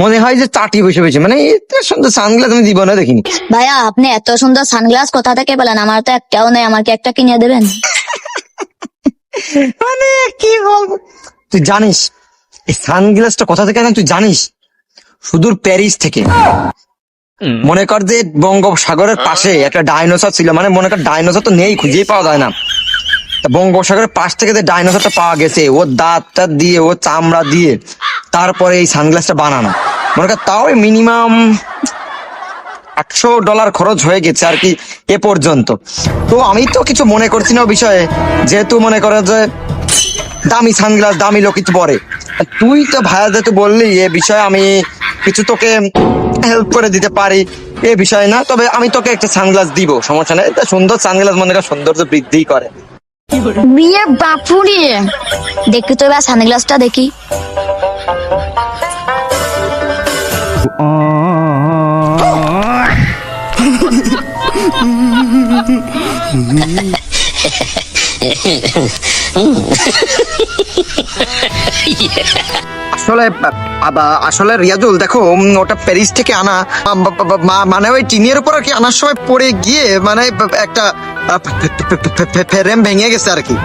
মনে হয় যে চাটি বসে বসে। মানে এত সুন্দর সানগ্লাস আমি জীবনে দেখিনি। ভাইয়া আপনি এত সুন্দর সানগ্লাস কোথা থেকে পেলেন? আমার তো একটাও নেই আমাকে একটা কিনে দেবেন? মানে কি বলব? তুই জানিস এই সানগ্লাসটা কোথা থেকে তুই জানিস? সুদূর প্যারিস থেকে। মনে কর যে বঙ্গোপসাগরের পাশে একটা ডাইনোসর ছিল মানে মনে কর ডাইনোসর তো নেই খুঁজেই পাওয়া যায় না। তা বঙ্গোপসাগরের পাশ থেকে যে ডাইনোসরটা পাওয়া গেছে ও দাঁত টাত দিয়ে ও চামড়া দিয়ে তারপরে এই সানগ্লাসটা বানানো। মনে কর, তাও মিনিমাম আটশো ডলার খরচ হয়ে গেছে আর কি এ পর্যন্ত। তো আমি তো কিছু মনে করছি না বিষয়ে, যেহেতু মনে করে যে দামি সানগ্লাস দামি লোক কিছু পরে। তুই তো ভাইয়া যেহেতু বললি, এ বিষয়ে আমি কিছু তোকে হেল্প করে দিতে পারি, এ বিষয়ে না, তবে আমি তোকে একটা সানগ্লাস দিব, সমস্যা নেই। সুন্দর সানগ্লাস মনে কর, সৌন্দর্য বৃদ্ধি করে। বিয়ে বাপুরি, দেখি তো এবার সানগ্লাসটা দেখি। আসলে আসলে রিয়াজুল, দেখো ওটা প্যারিস থেকে আনা মানে ওই টিনের উপর কি আনার সময় পড়ে গিয়ে মানে একটা ফ্রেম ভেঙে গেছে আর কি।